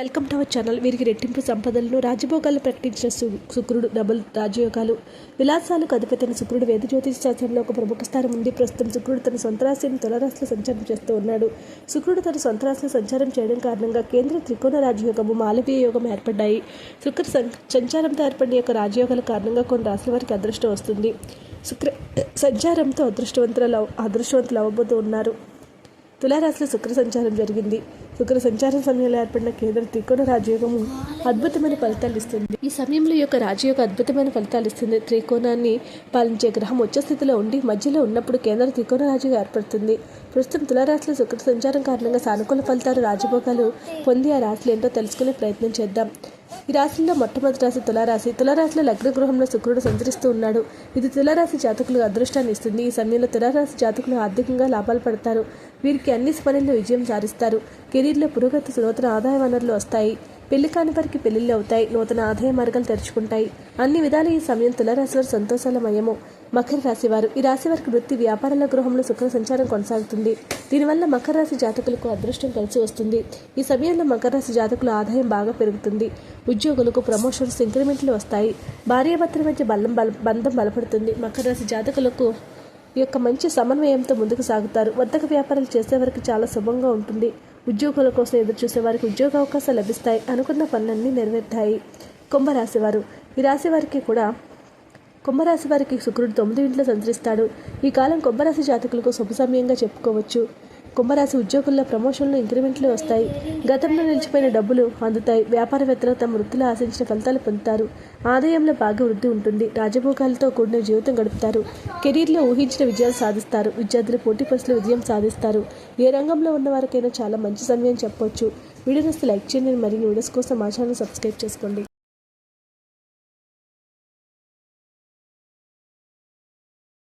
Welcome to our channel. వీరికి రెట్టింపు సంపదలను రాజభోగాలు ప్రకటించిన శుక్రుడు డబుల్ రాజయోగాలు. విలాసాలకు అధిపతైన శుక్రుడు వేద జ్యోతిష శాస్త్రంలో ఒక ప్రముఖ స్థానం ఉంది. ప్రస్తుతం శుక్రుడు తన సొంత రాశిని తులరాశిలో సంచారం చేస్తూ ఉన్నాడు. శుక్రుడు తన సొంత రాశిలో సంచారం చేయడం కారణంగా కేంద్ర త్రికోణ రాజయోగము మాలవీయ యోగం ఏర్పడ్డాయి. శుక్ర సం- సంచారంతో ఏర్పడిన యొక్క రాజయోగాల కారణంగా కొన్ని రాశుల వారికి అదృష్టం వస్తుంది. శుక్ర సంచారంతో అదృష్టవంతులు అదృష్టవంతులు అవ్వబోతూ ఉన్నారు. తులారాశిలో శుక్ర సంచారం జరిగింది. శుక్ర సంచార సమయంలో ఏర్పడిన కేంద్ర త్రికోణ రాజయోగము అద్భుతమైన ఫలితాలు ఇస్తుంది. ఈ సమయంలో యొక్క రాజయోగ అద్భుతమైన ఫలితాలు ఇస్తుంది. త్రికోణాన్ని పాలించే గ్రహం ఉచ్చ స్థితిలో ఉండి మధ్యలో ఉన్నప్పుడు కేంద్ర త్రికోణ రాజయోగం ఏర్పడుతుంది. ప్రస్తుతం తులారాశిలో శుక్ర సంచారం కారణంగా సానుకూల ఫలితాలు రాజభోగాలు పొంది ఆ రాశులు ఏంటో తెలుసుకునే ప్రయత్నం చేద్దాం. ఈ రాశిలో మొట్టమొదటి రాశి తులారాశి. తులారాశిలో లగ్న గృహంలో శుక్రుడు సంచరిస్తూ ఉన్నాడు. ఇది తులారాశి జాతకులకు అదృష్టాన్ని ఇస్తుంది. ఈ సమయంలో తులారాశి జాతకులు ఆర్థికంగా లాభాలు పడతారు. వీరికి అన్ని పనుల్లో విజయం సాధిస్తారు. కెరీర్లో పురోగతి నూతన ఆదాయ వనరులు వస్తాయి. పెళ్ళి కాని వారికి పెళ్ళిళ్ళు అవుతాయి. నూతన ఆదాయ మార్గాలు తెరుచుకుంటాయి. అన్ని విధాలు ఈ సమయం తులారాశి వారు సంతోషాలమయము. మకర రాశి వారు ఈ రాశి వారికి వృత్తి వ్యాపారాల గృహంలో శుక్ర సంచారం కొనసాగుతుంది. దీనివల్ల మకర రాశి జాతకులకు అదృష్టం కలిసి వస్తుంది. ఈ సమయంలో మకర రాశి జాతకుల ఆదాయం బాగా పెరుగుతుంది. ఉద్యోగులకు ప్రమోషన్స్ ఇంక్రిమెంట్లు వస్తాయి. భార్యాభర్తల మధ్య బలం బల బంధం బలపడుతుంది. మకర రాశి జాతకులకు ఈ యొక్క మంచి సమన్వయంతో ముందుకు సాగుతారు. వర్తక వ్యాపారాలు చేసేవారికి చాలా శుభంగా ఉంటుంది. ఉద్యోగుల కోసం ఎదురు చూసే వారికి ఉద్యోగ అవకాశాలు లభిస్తాయి. అనుకున్న పనులన్నీ నెరవేరుతాయి. కుంభరాశివారు. ఈ రాశి వారికి కూడా కుంభరాశి వారికి శుక్రుడు తొమ్మిది ఇంట్లో సంచరిస్తాడు. ఈ కాలం కుంభరాశి జాతకులకు శుభ సమయంగా చెప్పుకోవచ్చు. కుంభరాశి ఉద్యోగుల్లో ప్రమోషన్లు ఇంక్రిమెంట్లు వస్తాయి. గతంలో నిలిచిపోయిన డబ్బులు అందుతాయి. వ్యాపారవేత్తలు తమ వృత్తిలో ఆశించిన ఫలితాలు పొందుతారు. ఆదాయంలో బాగా వృద్ధి ఉంటుంది. రాజభోగాలతో కూడిన జీవితం గడుపుతారు. కెరీర్లో ఊహించిన విజయాలు సాధిస్తారు. విద్యార్థులు పోటీ పరీక్షలు విజయం సాధిస్తారు. ఏ రంగంలో ఉన్న వారికైనా చాలా మంచి సమయం చెప్పొచ్చు. వీడియోస్ లైక్ చేయండి. మరియు వీడియోస్ కోసం మా ఛానల్ సబ్స్క్రైబ్ చేసుకోండి.